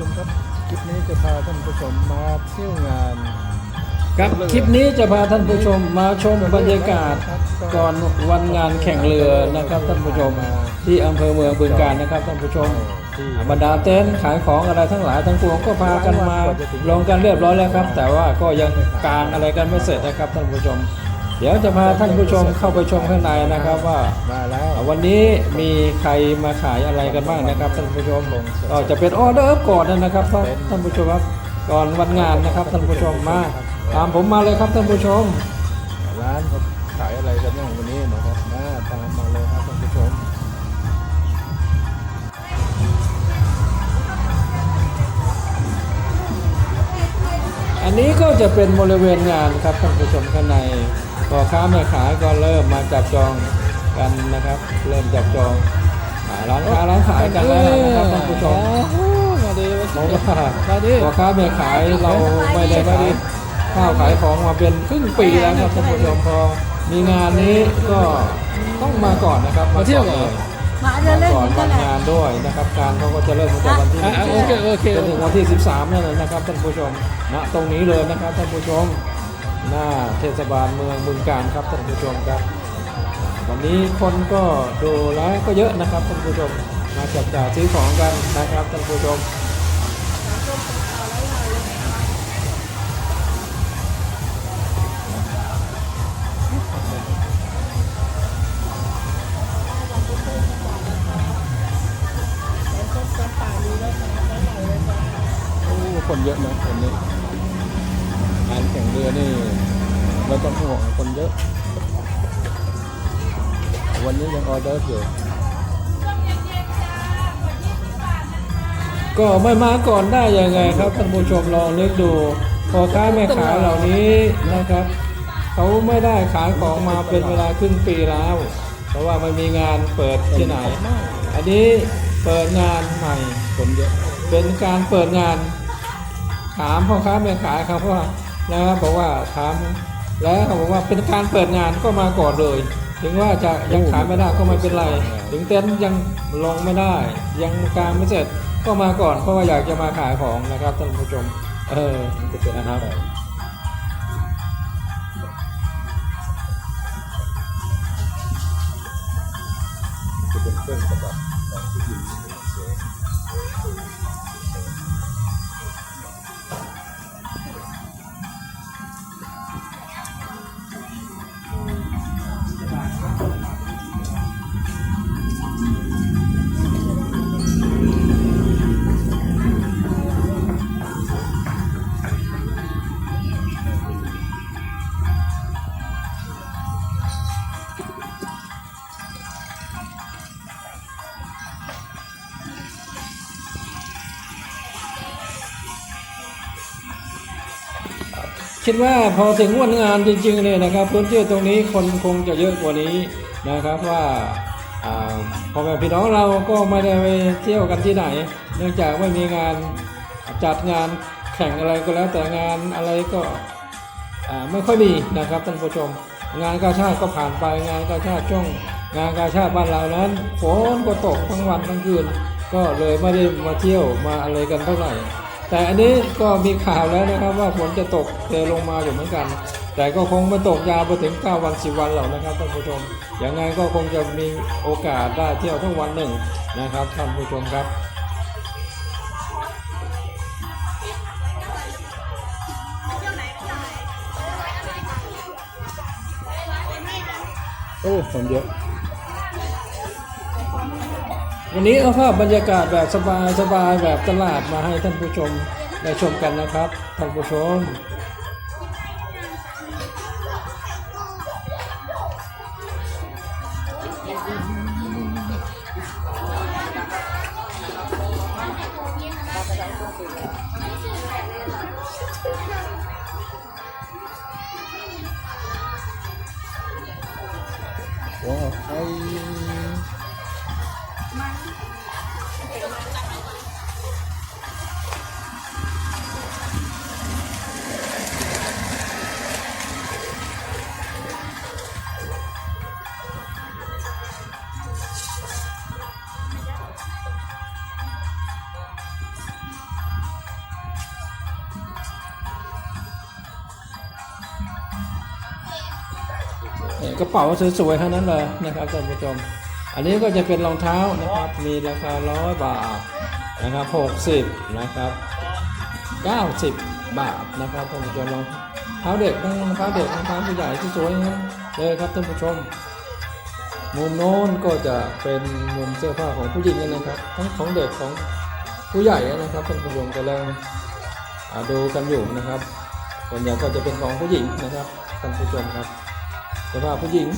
ชมครับ คลิปนี้จะพาท่านผู้ชมมาเที่ยวงาน ครับคลิปนี้จะพาท่านผู้ชมมาชมบรรยากาศก่อนวันงานแข่งเรือนะครับท่านผู้ชมที่อำเภอเมืองบึงกาฬนะครับท่านผู้ชมบรรดาเต็นท์ขายของอะไรทั้งหลายทั้งปวงก็พากันมาลงกันเรียบร้อยแล้วครับ แต่ว่าก็ยังกางอะไรกันไม่เสร็จนะครับท่านผู้ชม เดี๋ยวจะพาท่านผู้ชมเข้าไปชมข้างในนะครับว่ามาแล้ว วันนี้มีใครมาขายอะไรกันบ้างนะครับท่านผู้ชมก็จะเป็นออเดอร์ก่อนนะครับท่านท่านผู้ชมครับก่อนวันงานนะครับท่านผู้ชมมาตามผมมาเลยครับท่านผู้ชมร้านเขาขายอะไรกันบ้างวันนี้นะครับมาตามมา อันนี้ก็จะเป็นบริเวณงานครับท่านผู้ชมข้างในพ่อค้าแม่ขายก็เริ่มมาจับจองกันนะครับ เริ่มจับจองหาร้านค้าร้านขายกันแล้วนะครับท่านผู้ชมมาดีเพราะว่ามาดีพ่อค้าแม่ขายเราไม่ได้ขายข้าวขายของมาเป็นครึ่งปีแล้วครับท่านผู้ชมพอมีงานนี้ก็ต้องมาก่อนนะครับมาเที่ยวเลย มาเดินเล่นก่อนกัวันนแหละงานด้วยนะครับ การเขาก็จะเริ่มตั้งแต่วันที่อะอะโอเคโอเค จนถึงวันที่ 13นั่นแหละนะครับท่านผู้ชมณตรงนี้เลยนะครับท่านผู้ชมหน้าเทศบาลเมืองบึงการครับท่านผู้ชมครับ วันนี้คนก็ดูแล้วก็เยอะนะครับท่านผู้ชมมาจับจ่ายซื้อของกันนะครับท่านผู้ชม เยอะนะวันนี้งานแข่งเรือนี่เราต้องห่วงคนเยอะ วันนี้ยังออเดอร์อยู่ก็ไม่มาก่อนได้ยังไงครับท่านผู้ชมลองนึกดูพ่อค้าแม่ขายเหล่านี้นะครับเขาไม่ได้ขายของมาเป็นเวลาครึ่งปีแล้ว เพราะว่ามันมีงานเปิดที่ไหน อันนี้เปิดงานใหม่คนเยอะเป็นการเปิดงาน ถามพ่อค้าแม่ขายครับว่านะครับบอกว่าถามแล้วเขาบอกว่าเป็นการเปิดงานก็มาก่อนเลย ถึงว่าจะยังขายไม่ได้ก็ไม่เป็นไร ถึงเต็นท์ยังลงไม่ได้ ยังกางไม่เสร็จก็มาก่อนเพราะว่าอยากจะมาขายของนะครับท่านผู้ชม เออนะครับจะเป็นเครื่องประดับขอ คิดว่าพอถึงวันงานจริงๆเนี่ยนะครับ พื้นที่ตรงนี้คนคงจะเยอะกว่านี้นะครับว่าอพ่อแม่พี่น้องเราก็ไม่ได้ไปเที่ยวกันที่ไหน เนื่องจากไม่มีงานจัดงานแข่งอะไรก็แล้วแต่งานอะไรก็ไม่ค่อยมีนะครับท่านผู้ชม งานกาชาติก็ผ่านไปงานกาชาติช่วงงานกาชาติบ้านเรานั้นฝนก็ตกทั้งวันทั้งคืนก็เลยไม่ได้มาเที่ยวมาอะไรกันเท่าไหร่ แต่อันนี้ก็มีข่าวแล้วนะครับว่าฝนจะตกเทลงมาอยู่เหมือนกัน แต่ก็คงไม่ตกยาวไปถึง 9 วัน 10 วันหรอกนะครับท่านผู้ชมอย่างไงก็คงจะมีโอกาสได้เที่ยวทั้งวันหนึ่งนะครับท่านผู้ชมครับโอ้คนเยอะ วันนี้เอาภาพบรรยากาศแบบสบายๆแบบตลาดมาให้ท่านผู้ชมได้ชมกันนะครับท่านผู้ชมว้า กระเป๋าสวยๆทั้งนั้นเลยนะครับท่านผู้ชม อันนี้ก็จะเป็นรองเท้านะครับ มีราคาร้อยบาทนะครับหกสิบนะครับเก้าสิบบาทนะครับท่านผู้ชมรองเท้าเด็กรองเท้าเด็กรองเท้าผู้ใหญ่ที่สวยทั้งนั้นเลยครับท่านผู้ชม มุมโน้นก็จะเป็นมุมเสื้อผ้าของผู้หญิงนะครับ ทั้งของเด็กของผู้ใหญ่นะครับท่านผู้ชมกำลังดูกันอยู่นะครับส่วนใหญ่ก็จะเป็นของผู้หญิงนะครับท่านผู้ชมครับ สื้อผ้าผู้หญิง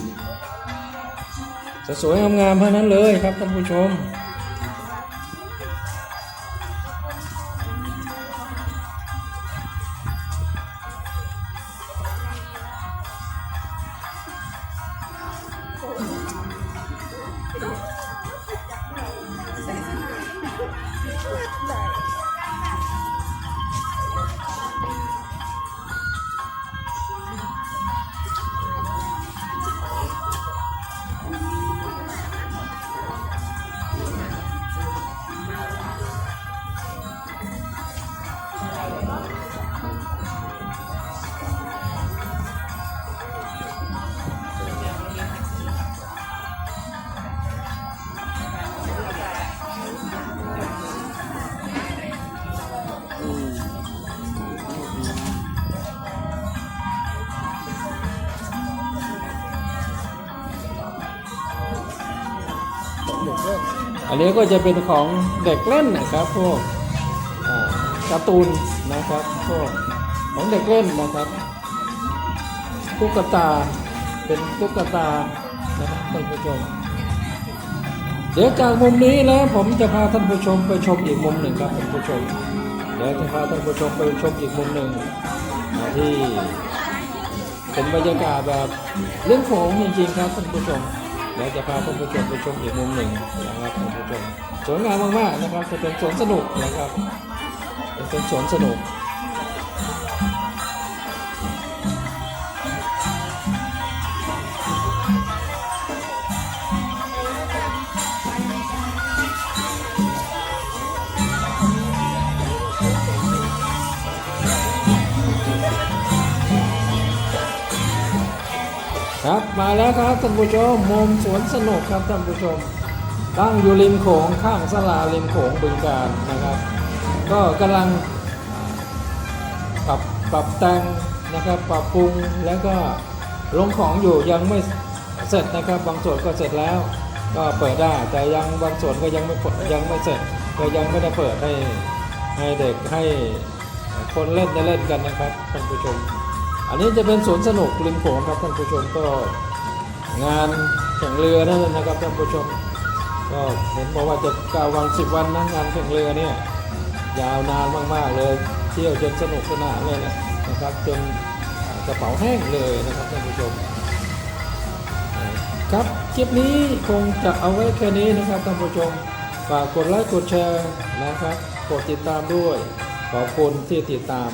สวยงามๆเท่านั้นเลยครับท่านผู้ชมเอันนี้ก็จะเป็นของเด็กเล่นนะครับพวกการ์ตูนนะครับพวกของเด็กเล่นนะครับตุ๊กตาเป็นตุ๊กตานะครับท่านผู้ชมเดี๋ยวจากมุมนี้แล้วผมจะพาท่านผู้ชมไปชมอีกมุมหนึ่งครับท่านผู้ชมเดี๋ยวจะพาท่านผู้ชมไปชมอีกมุมหนึ่งที่เป็นบรรยากาศแบบเรื่องโขงจริงๆครับท่านผู้ชม เดี๋ยวจะพาท่านผู้ชมไปชมอีกมุมหนึ่งนะครับท่านผู้ชมสวยงามมากๆนะครับจะเป็นสวนสนุกนะครับเป็นสวนสนุก ครับมาแล้วครับท่านผู้ชมมุมสวนสนุกครับท่านผู้ชม ตั้งอยู่ริมโขงข้างสลาริมโขงบึงการนะครับ ก็กำลังปรับปรับแต่งนะครับปรับปรุงแล้วก็ลงของอยู่ยังไม่เสร็จนะครับ บางส่วนก็เสร็จแล้ว ก็เปิดได้แต่ยังบางส่วนก็ยังไม่เปิดยังไม่เสร็จก็ยังไม่ได้เปิดให้ให้เด็กให้คนเล่นได้เล่นกันนะครับท่านผู้ชม อันนี้จะเป็นสวนสนุกริมโขงครับท่านผู้ชมก็งานแข่งเรือนั่นนะครับท่านผู้ชม ก็เห็นบอกว่าจะเก้าวันสิบวันนะงานแข่งเรือเนี่ยยาวนานมากๆเลยเที่ยวจนสนุกสนานเลยนะนะครับจนกระเป๋าแห้งเลยนะครับท่านผู้ชมครับคลิปนี้คงจะเอาไว้แค่นี้นะครับท่านผู้ชมฝากกดไลค์กดแชร์นะครับกดติดตามด้วยขอบคุณที่ติดตาม